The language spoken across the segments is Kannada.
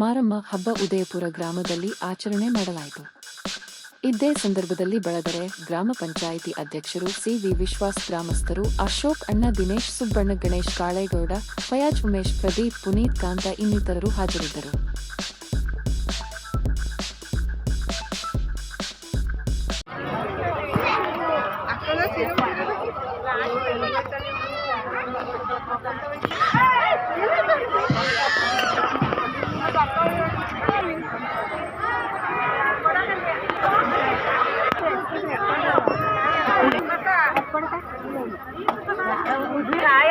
ಮಾರಮ್ಮ ಹಬ್ಬ ಉದಯಪುರ ಗ್ರಾಮದಲ್ಲಿ ಆಚರಣೆ ಮಾಡಲಾಯಿತು. ಇದೇ ಸಂದರ್ಭದಲ್ಲಿ ಬಳದರೆ ಗ್ರಾಮ ಪಂಚಾಯಿತಿ ಅಧ್ಯಕ್ಷರು ಸಿವಿ ವಿಶ್ವಾಸ್ ಗ್ರಾಮಸ್ಥರು ಅಶೋಕ್ ಅಣ್ಣ ದಿನೇಶ್, ಸುಬ್ಬಣ್ಣ ಗಣೇಶ್, ಕಾಳೇಗೌಡ, ಫಯಾಜ್ ಉಮೇಶ್, ಪ್ರದೀಪ್, ಪುನೀತ್ ಕಾಂತ ಇನ್ನಿತರರು ಹಾಜರಿದ್ದರು.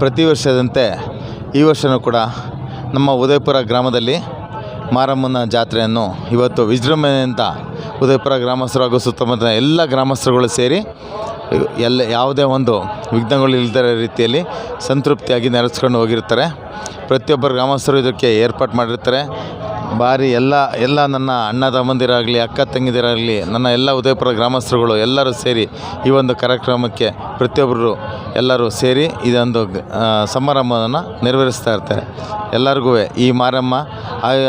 ಪ್ರತಿ ವರ್ಷದಂತೆ ಈ ವರ್ಷವೂ ಕೂಡ ನಮ್ಮ ಉದಯಪುರ ಗ್ರಾಮದಲ್ಲಿ ಮಾರಮ್ಮನ ಜಾತ್ರೆಯನ್ನು ಇವತ್ತು ವಿಜೃಂಭಣೆಯಿಂದ ಉದಯಪುರ ಗ್ರಾಮಸ್ಥರು ಹಾಗೂ ಸುತ್ತಮುತ್ತ ಎಲ್ಲ ಗ್ರಾಮಸ್ಥರುಗಳು ಸೇರಿ ಎಲ್ಲ ಯಾವುದೇ ಒಂದು ವಿಘ್ನಗಳು ಇಲ್ಲದ ರೀತಿಯಲ್ಲಿ ಸಂತೃಪ್ತಿಯಾಗಿ ನೆರೆಸ್ಕೊಂಡು ಹೋಗಿರ್ತಾರೆ. ಪ್ರತಿಯೊಬ್ಬರು ಗ್ರಾಮಸ್ಥರು ಇದಕ್ಕೆ ಏರ್ಪಾಟ್ ಮಾಡಿರ್ತಾರೆ. ಭಾರಿ ಎಲ್ಲ ಎಲ್ಲ ನನ್ನ ಅಣ್ಣ ತಮ್ಮಂದಿರಾಗಲಿ ಅಕ್ಕ ತಂಗಿದಿರಾಗಲಿ ನನ್ನ ಎಲ್ಲ ಉದಯಪುರ ಗ್ರಾಮಸ್ಥರುಗಳು ಎಲ್ಲರೂ ಸೇರಿ ಈ ಒಂದು ಕಾರ್ಯಕ್ರಮಕ್ಕೆ ಪ್ರತಿಯೊಬ್ಬರು ಎಲ್ಲರೂ ಸೇರಿ ಇದೊಂದು ಸಮಾರಂಭವನ್ನು ನೆರವೇರಿಸ್ತಾ ಇರ್ತಾರೆ. ಎಲ್ಲರಿಗೂ ಈ ಮಾರಮ್ಮ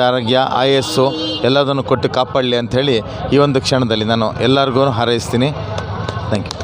ಆರೋಗ್ಯ, ಆಯಸ್ಸು ಎಲ್ಲದನ್ನು ಕೊಟ್ಟು ಕಾಪಾಡಲಿ ಅಂಥೇಳಿ ಈ ಒಂದು ಕ್ಷಣದಲ್ಲಿ ನಾನು ಎಲ್ಲರಿಗೂ ಹಾರೈಸ್ತೀನಿ. Thank you.